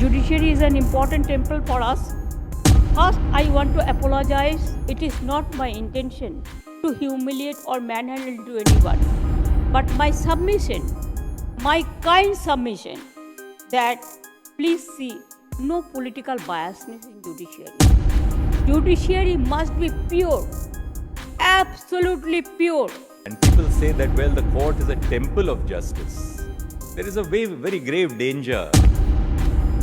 judiciary is an important temple for us. First, I want to apologize. It is not my intention to humiliate or manhandle to anyone, but my submission, my kind submission, that please see no political biasness in judiciary. Judiciary must be pure, absolutely pure. And people say that, well, the court is a temple of justice. There is a very, very grave danger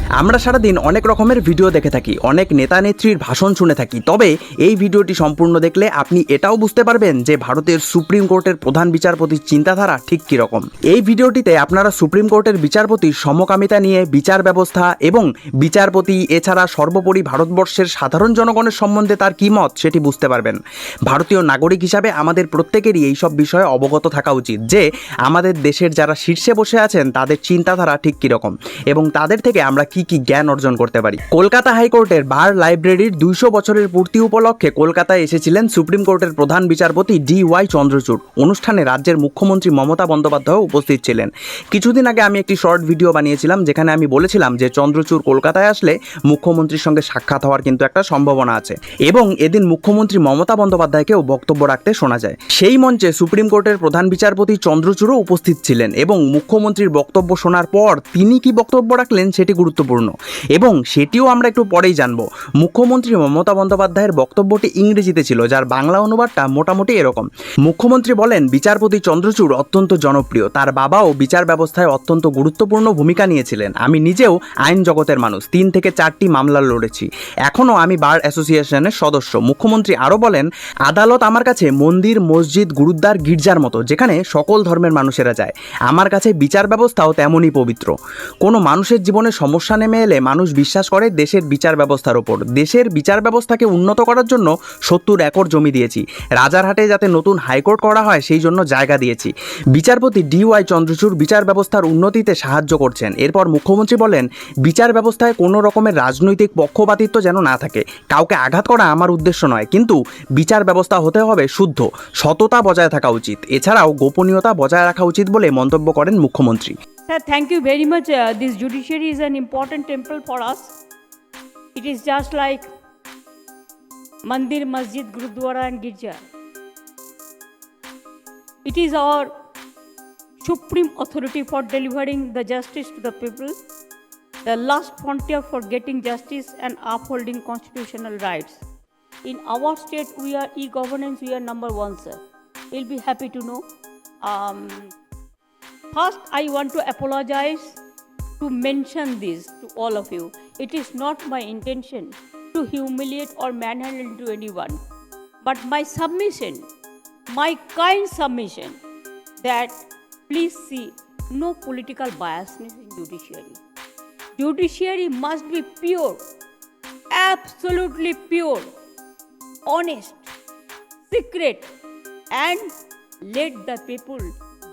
আমরা সারাদিন অনেক রকমের video দেখে থাকি, অনেক নেতা নেত্রীর ভাষণ শুনে থাকি। তবে এই ভিডিওটি সম্পূর্ণ দেখলে আপনি এটাও বুঝতে পারবেন যে ভারতের সুপ্রিম কোর্টের প্রধান বিচারপতির চিন্তাধারা ঠিক কীরকম। এই ভিডিওটিতে আপনারা সুপ্রিম কোর্টের বিচারপতির সমকামিতা নিয়ে, বিচার ব্যবস্থা এবং বিচারপতি এছাড়া সর্বোপরি ভারতবর্ষের সাধারণ জনগণের সম্বন্ধে তার কী মত সেটি বুঝতে পারবেন। ভারতীয় নাগরিক হিসাবে আমাদের প্রত্যেকেরই এই সব বিষয়ে অবগত থাকা উচিত যে আমাদের দেশের যারা শীর্ষে বসে আছেন, তাদের চিন্তাধারা ঠিক কীরকম এবং তাদের থেকে আমরা কি কি জ্ঞান অর্জন করতে পারি? কলকাতা হাইকোর্টের বার লাইব্রেরির দুইশো বছরের পূর্তি উপলক্ষে কলকাতায় এসেছিলেন সুপ্রিম কোর্টের প্রধান বিচারপতি ডি ওয়াই চন্দ্রচূড়। অনুষ্ঠানে রাজ্যের মুখ্যমন্ত্রী মমতা বন্দ্যোপাধ্যায় উপস্থিত ছিলেন। কিছুদিন আগে আমি একটি শর্ট ভিডিও বানিয়েছিলাম, যেখানে আমি বলেছিলাম যে চন্দ্রচূড় কলকাতায় আসলে মুখ্যমন্ত্রীর সঙ্গে সাক্ষাৎ হওয়ার কিন্তু একটা সম্ভাবনা আছে। এবং এদিন মুখ্যমন্ত্রী মমতা বন্দ্যোপাধ্যায়কেও বক্তব্য রাখতে শোনা যায়। সেই মঞ্চে সুপ্রিম কোর্টের প্রধান বিচারপতি চন্দ্রচূড়ও উপস্থিত ছিলেন এবং মুখ্যমন্ত্রীর বক্তব্য শোনার পর তিনি কি বক্তব্য রাখলেন সেটি গুরুত্বপূর্ণ। এবং সেটিও আমরা একটু পরেই জানব। মুখ্যমন্ত্রী মমতা বন্দ্যোপাধ্যায়ের বক্তব্যটি ইংরেজিতে ছিল, যার বাংলা অনুবাদটা মোটামুটি এরকম। মুখ্যমন্ত্রী বলেন, বিচারপতি চন্দ্রচূড় অত্যন্ত জনপ্রিয়। তার বাবাও বিচার ব্যবস্থায় অত্যন্ত গুরুত্বপূর্ণ ভূমিকা নিয়েছিলেন। আমি নিজেও আইন জগতের মানুষ। তিন থেকে চারটি মামলা লড়েছি। এখনও আমি বার অ্যাসোসিয়েশনের সদস্য। মুখ্যমন্ত্রী আরও বলেন, আদালত আমার কাছে মন্দির, মসজিদ, গুরুদ্বার, গির্জার মতো, যেখানে সকল ধর্মের মানুষেরা যায়। আমার কাছে বিচার ব্যবস্থাও তেমনই পবিত্র। কোনো মানুষের জীবনে সমস্যা নেমে এলে মানুষ বিশ্বাস করে দেশের বিচার ব্যবস্থার ওপর। দেশের বিচার ব্যবস্থাকে উন্নত করার জন্য সত্তর একর জমি দিয়েছি। রাজারহাটে যাতে নতুন হাইকোর্ট করা হয়, সেই জন্য জায়গা দিয়েছি। বিচারপতি ডি ওয়াই চন্দ্রচূড় বিচার ব্যবস্থার উন্নতিতে সাহায্য করছেন। এরপর মুখ্যমন্ত্রী বলেন, বিচার ব্যবস্থায় কোনো রকমের রাজনৈতিক পক্ষপাতিত্ব যেন না থাকে। কাউকে আঘাত করা আমার উদ্দেশ্য নয়, কিন্তু বিচার ব্যবস্থা হতে হবে শুদ্ধ, সততা বজায় থাকা উচিত। এছাড়াও গোপনীয়তা বজায় রাখা উচিত বলে মন্তব্য করেন মুখ্যমন্ত্রী। Sir, thank you very much. Uh, this judiciary is an important temple for us. It is just like Mandir, Masjid, Gurudwara, and Girja. It is our supreme authority for delivering the justice to the people, the last frontier for getting justice and upholding constitutional rights. In our state, we are e-governance. We are number one, sir. You'll be happy to know. Um, First, I want to apologize to mention this to all of you. It is not my intention to humiliate or manhandle to anyone, but my submission, my kind submission, that please see no political biasness in judiciary. Judiciary must be pure, absolutely pure, honest, secret, and let the people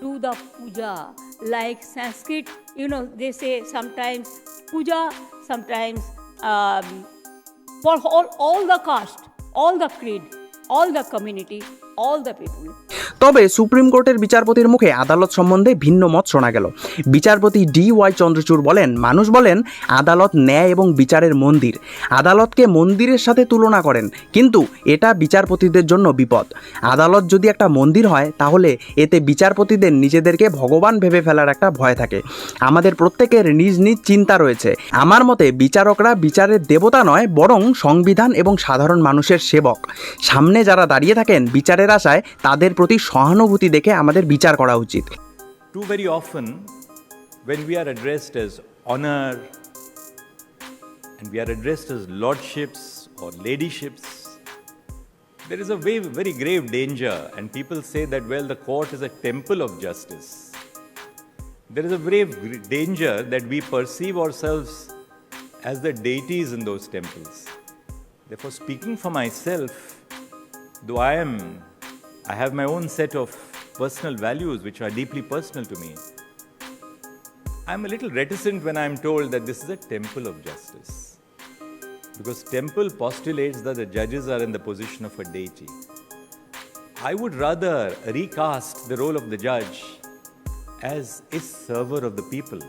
do the puja. Like sanskrit you know they say sometimes puja sometimes um, for all, all the caste all the creed all the community all the people তবে supreme কোর্টের বিচারপতির মুখে আদালত সম্বন্ধে ভিন্ন মত শোনা গেল। বিচারপতি ডি ওয়াই চন্দ্রচূড় বলেন, মানুষ বলেন, আদালত ন্যায় এবং বিচারের মন্দির। আদালতকে মন্দিরের সাথে তুলনা করেন, কিন্তু এটা বিচারপতিদের জন্য বিপদ। আদালত যদি একটা মন্দির হয়, তাহলে এতে বিচারপতিদের নিজেদেরকে ভগবান ভেবে ফেলার একটা ভয় থাকে। আমাদের প্রত্যেকের নিজ নিজ চিন্তা রয়েছে। আমার মতে, বিচারকরা বিচারের দেবতা নয়, বরং সংবিধান এবং সাধারণ মানুষের সেবক। সামনে যারা দাঁড়িয়ে থাকেন, বিচারের আশায় তাদের প্রতি সহানুভূতি দেখে আমাদের বিচার করা উচিত Too very often, when we are addressed as honor and we are addressed as lordships or ladyships, there is a very, very grave danger, and people say that, well, the court is a temple of justice. There is a grave gr- danger that we perceive ourselves as the deities in those temples. Therefore, speaking for myself, though I am, I have my own set of personal values which are deeply personal to me. I'm a little reticent when I'm told that this is a temple of justice. Because temple postulates that the judges are in the position of a deity. I would rather recast the role of the judge as a server of the people,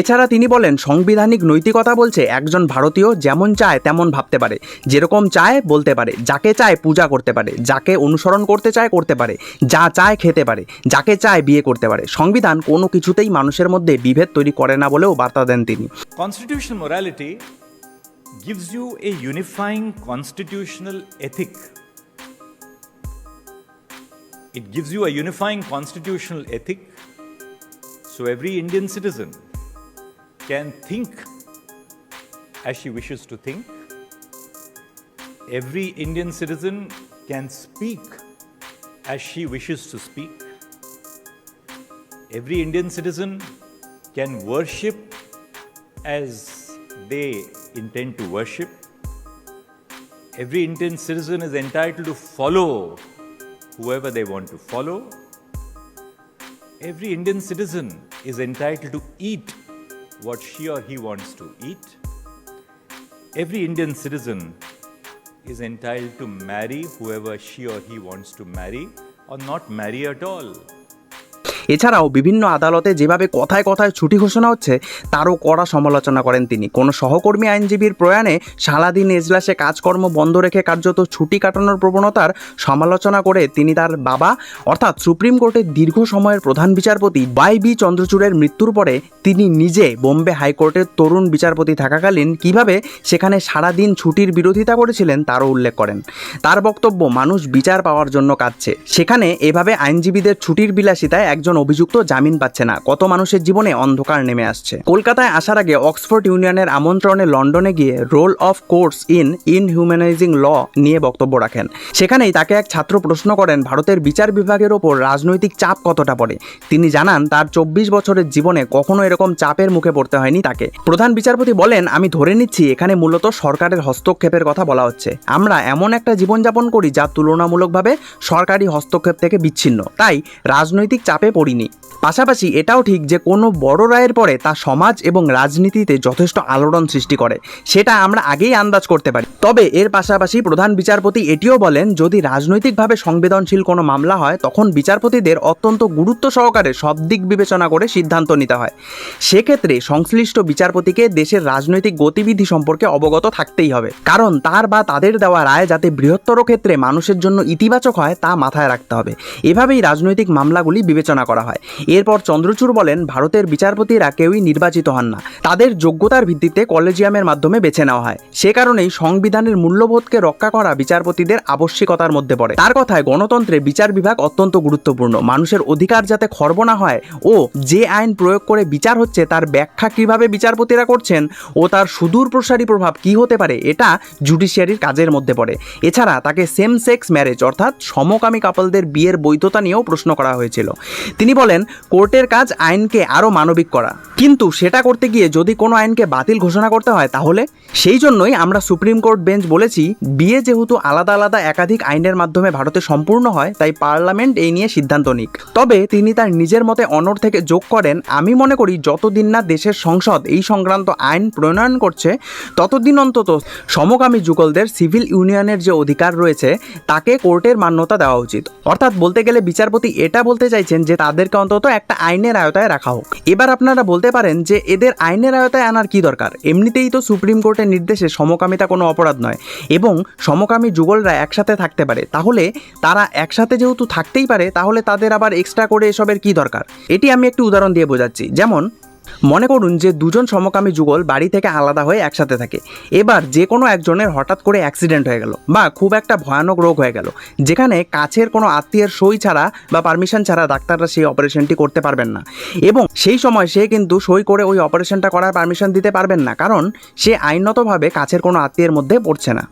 এছাড়া তিনি বলেন, সাংবিধানিক নৈতিকতা বলছে, একজন ভারতীয় যেমন চায় তেমন ভাবতে পারে, যেরকম চায় বলতে পারে, যাকে চায় পূজা করতে পারে, যাকে অনুসরণ করতে চায় করতে পারে, যা চায় খেতে পারে, যাকে চায় বিয়ে করতে পারে সংবিধান কোনো কিছুতেই মানুষের মধ্যে বিভেদ তৈরি করে না বলেও বার্তা দেন তিনি Constitutional morality gives you a unifying constitutional ethic. It gives you a unifying constitutional ethic, so every Indian citizen can think as she wishes to think. Every Indian citizen can speak as she wishes to speak. Every Indian citizen can worship as they intend to worship. Every Indian citizen is entitled to follow whoever they want to follow. Every Indian citizen is entitled to eat what she or he wants to eat. Every Indian citizen is entitled to marry whoever she or he wants to marry or not marry at all. এছাড়াও বিভিন্ন আদালতে যেভাবে কথায় কথায় ছুটি ঘোষণা হচ্ছে, তারও কড়া সমালোচনা করেন তিনি। কোনো সহকর্মী আইনজীবীর প্রয়াণে সারাদিন এজলাসে কাজকর্ম বন্ধ রেখে কার্যত ছুটি কাটানোর প্রবণতার সমালোচনা করে তিনি তার বাবা, অর্থাৎ সুপ্রিম কোর্টের দীর্ঘ সময়ের প্রধান বিচারপতি বাই বি চন্দ্রচূড়ের মৃত্যুর পরে তিনি নিজে বোম্বে হাইকোর্টের তরুণ বিচারপতি থাকাকালীন কীভাবে সেখানে সারাদিন ছুটির বিরোধিতা করেছিলেন তারও উল্লেখ করেন। তার বক্তব্য, মানুষ বিচার পাওয়ার জন্য কাঁদছে। সেখানে এভাবে আইনজীবীদের ছুটির বিলাসিতায় একজন অভিযুক্ত জামিন পাচ্ছে না। কত মানুষের জীবনে অন্ধকার নেমে আসছে। কলকাতায় আসার আগে অক্সফোর্ড ইউনিয়নের আমন্ত্রণে লন্ডনে গিয়ে role of course in inhumanizing law নিয়ে বক্তব্য রাখেন। সেখানেই তাকে এক ছাত্র প্রশ্ন করেন, ভারতের বিচার বিভাগের ওপর রাজনৈতিক চাপ কতটা পড়ে? তিনি জানান, তার চব্বিশ বছরের জীবনে কখনো এরকম চাপের মুখে পড়তে হয়নি তাকে। প্রধান বিচারপতি বলেন, আমি ধরে নিচ্ছি, এখানে মূলত সরকারের হস্তক্ষেপের কথা বলা হচ্ছে। আমরা এমন একটা জীবনযাপন করি যা তুলনামূলকভাবে সরকারি হস্তক্ষেপ থেকে বিচ্ছিন্ন। তাই রাজনৈতিক চাপে পড়িনি। পাশাপাশি এটাও ঠিক যে কোনো বড় রায়ের পরে তা সমাজ এবং রাজনীতিতে যথেষ্ট আলোড়ন সৃষ্টি করে, সেটা আমরা আগেই আন্দাজ করতে পারি। তবে এর পাশাপাশি প্রধান বিচারপতি এটিও বলেন, যদি রাজনৈতিকভাবে সংবেদনশীল কোনো মামলা হয়, তখন বিচারপতিদের অত্যন্ত গুরুত্ব সহকারে সব দিক বিবেচনা করে সিদ্ধান্ত নিতে হয়। সেক্ষেত্রে সংশ্লিষ্ট বিচারপতিকে দেশের রাজনৈতিক গতিবিধি সম্পর্কে অবগত থাকতেই হবে। কারণ তার বা তাদের দেওয়া রায় যাতে বৃহত্তর ক্ষেত্রে মানুষের জন্য ইতিবাচক হয়, তা মাথায় রাখতে হবে। এভাবেই রাজনৈতিক মামলাগুলি বিবেচনা করা হয়। এরপর চন্দ্রচূড় বলেন, ভারতের বিচারপতিরা কেউই নির্বাচিত হন না। তাদের যোগ্যতার ভিত্তিতে কলেজিয়ামের মাধ্যমে বেছে নেওয়া হয়। সে কারণেই সংবিধানের মূল্যবোধকে রক্ষা করা বিচারপতিদের আবশ্যিকতার মধ্যে পড়ে। তার কথায় গণতন্ত্রে বিচার বিভাগ অত্যন্ত গুরুত্বপূর্ণ। মানুষের অধিকার যাতে খর্ব না হয় ও যে আইন প্রয়োগ করে বিচার হচ্ছে তার ব্যাখ্যা কীভাবে বিচারপতিরা করছেন ও তার সুদূর প্রসারী প্রভাব কি হতে পারে, এটা জুডিশিয়ারির কাজের মধ্যে পড়ে। এছাড়া তাকে সেম সেক্স ম্যারেজ অর্থাৎ সমকামী কাপলদের বিয়ের বৈধতা নিয়েও প্রশ্ন করা হয়েছিল। তিনি বলেন, কোর্টের কাজ আইনকে আরও মানবিক করা। কিন্তু সেটা করতে গিয়ে যদি কোনো আইনকে বাতিল ঘোষণা করতে হয়, তাহলে? সেই জন্যই আমরা সুপ্রিম কোর্ট বেঞ্চ বলেছি, বিয়ে যেহেতু আলাদা আলাদা একাধিক আইনের মাধ্যমে ভারতে সম্পূর্ণ হয়, তাই পার্লামেন্ট এই নিয়ে সিদ্ধান্ত নিক। তবে তিনি তার নিজের মতে অনর থেকে যোগ করেন, আমি মনে করি যতদিন না দেশের সংসদ এই সংক্রান্ত আইন প্রণয়ন করছে, ততদিন অন্তত সমকামী যুগলদের সিভিল ইউনিয়নের যে অধিকার রয়েছে, তাকে কোর্টের মান্যতা দেওয়া উচিত। অর্থাৎ বলতে গেলে বিচারপতি এটা বলতে চাইছেন যে তাদেরকে অন্তত একটা আইনের আয়তায় রাখা হোক। এবার আপনারা বলতে পারেন যে এদের আইনের আয়তায় আনার কি দরকার? এমনিতেই তো সুপ্রিম কোর্টের নির্দেশে সমকামিতা কোনো অপরাধ নয় এবং সমকামী যুগলরা একসাথে থাকতে পারে। তাহলে তারা একসাথে যেহেতু থাকতেই পারে, তাহলে তাদের আবার এক্সট্রা করে এসবের কি দরকার? এটি আমি একটি উদাহরণ দিয়ে বোঝাচ্ছি। যেমন মনে করুন যে দুজন সমকামী যুগল বাড়ি থেকে আলাদা হয়ে একসাথে থাকে। এবার যে কোনো একজনের হঠাৎ করে অ্যাক্সিডেন্ট হয়ে গেল বা খুব একটা ভয়ানক রোগ হয়ে গেল, যেখানে কাছের কোনো আত্মীয়ের সই ছাড়া বা পারমিশন ছাড়া ডাক্তাররা সেই অপারেশনটি করতে পারবেন না। এবং সেই সময় সে কিন্তু সই করে ওই অপারেশনটা করার পারমিশন দিতে পারবেন না, কারণ সে আইনতভাবে কাছের কোনো আত্মীয়ের মধ্যে পড়ছে না।